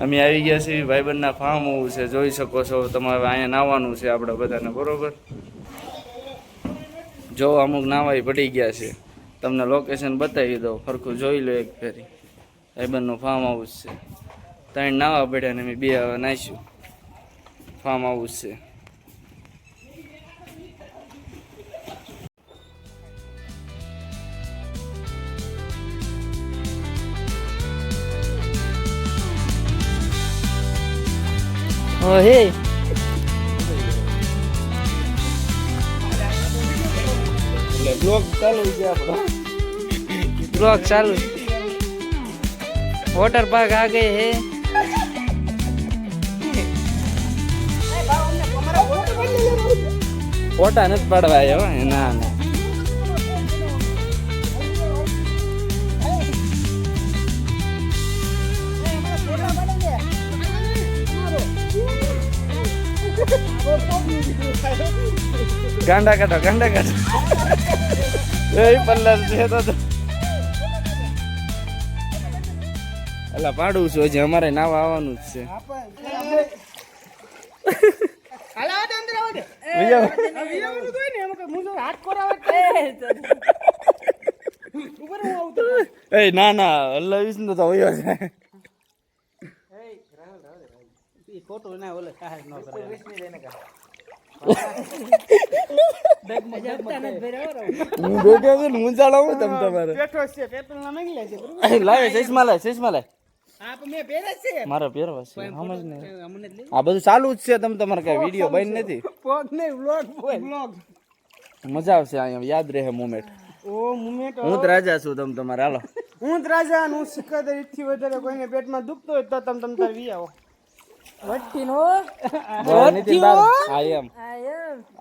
અમે આવી ગયા છીએ ભાઈબંધના ફાર્મ આવું છે, જોઈ શકો છો તમારે અહીંયા નાવાનું છે આપણે બધાને, બરાબર? જો અમુક નાવાય પડી ગયા છે. તમને લોકેશન બતાવી દઉં ફરખું જોઈ લો એક ફેરી. ભાઈબંધનું ફાર્મ હાઉસ છે. ત્રણ નાવા પડ્યા ને અમે બે નાખ્યું ફાર્મ હાઉસ છે. હે. બ્લોગ ચાલુ છે આપણો બ્લોગ ચાલુ. વોટર પાર્ક આ ગઈ હે. ફોટા નથી પાડવા આવ્યો ના ના ગાંડા કાઢો ગાંડા કાઢો. એ પલ્લર છે તો એટલે પાડું છું હજી અમારે નાવા આવવાનું જ છે. એ ના ના હલાવીશ ને તો હોય છું ને મૂંઝાળો હું તમ તમારે. બેઠો છે પેટ્રોલ ના માંગી લે છે બરોબર એ લાવે ચશ્મા લાય ચશ્મા લાય. હા પણ મેં પહેરે જ છે. મારા પહેરવા છે સમજ ને અમને જ લઈ આ બધું ચાલુ જ છે તમે તમારે કઈ વીડિયો બંધ નથી. મજા આવશે અહીંયા યાદ રહે મુમેન્ટ. ઓ મુમેન્ટ હું રાજા છું તમે તમારે હાલો. હું રાજા હું સિકંદરથી વધારે કોઈને પેટમાં દુખતો હોય તો તમે તમ તાર વી આવો. નો? એમ.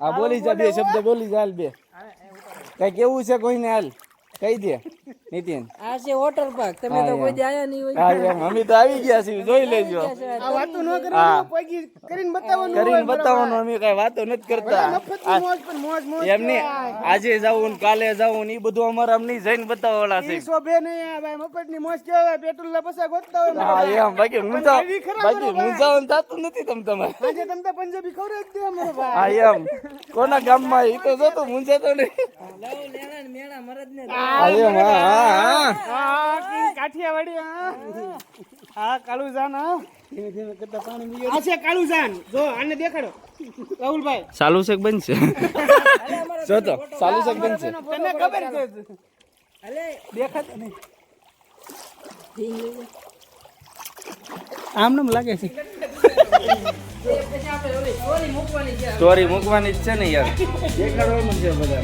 આ બોલી જા બે શબ્દ બોલી જા બે. કઈ કેવું છે કોઈને હાલ? કહી દે નીતિન. આ છે વોટર પાર્ક. તમે તો કોઈ આયા નહીં હોય. હા એમ. અમે તો આવી ગયા છીએ જોઈ લેજો. આ વાતો ન કરવાનું કોઈ કરીને બતાવવાનું કરીને બતાવવાનું અમે કઈ વાતો નથી કરતા. મોજ પણ મોજ મોજ એમને આજે જાવું ને કાલે જાવું ને એ બધું અમારે અમને જઈને બતાવવાના છે. ઈ શોભે નહીં આ ભાઈ મફતની મોજ કેવાય પેટ્રોલ ના પૈસા ગોતતા હોય હા એમ બાકી હું તો બાકી હું જાવું થતું નથી તમ તમારે. આજે તમ તો પંજાબી ખબર જ દે અમારો ભાઈ. હા એમ. કોના ગામમાં? એ તો જોતો મૂંઝાતો નહીં. લવ લેણા મેણા મરદ ને હા માં કાઠિયાવાડી હા હા કાળુ હા. ધીમે ધીમે કરતા પાણી પીએ આ છે કાળુજાન જો આને દેખાડો. રાહુલભાઈ. સાલુ શેક બનશે. જો તો સાલુ શેક બનશે. તને ખબર છે? અલે. દેખાત નહીં. આમ નામ લાગે છે. પછી આપણે ઓલી ચોરી મૂકવાની છે સ્ટોરી મૂકવાની જ છે ને યાર. દેખાડવાનું છે બધા.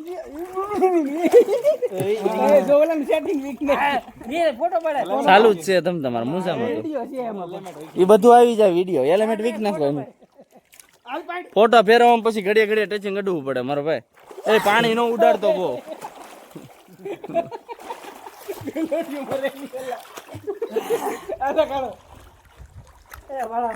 ચાલુ જ છે તમ તમારે એમાં એ બધું આવી જાય વીડિયો એલિમેન્ટ વીક નાખો પાડ ફોટો ફેરવવામાં પછી ઘડીએ ઘડીએ ટચિંગ અડવું પડે મારો ભાઈ. એ પાણી નો ઉડાડતો બહુ. આ કાઢો એ વાળા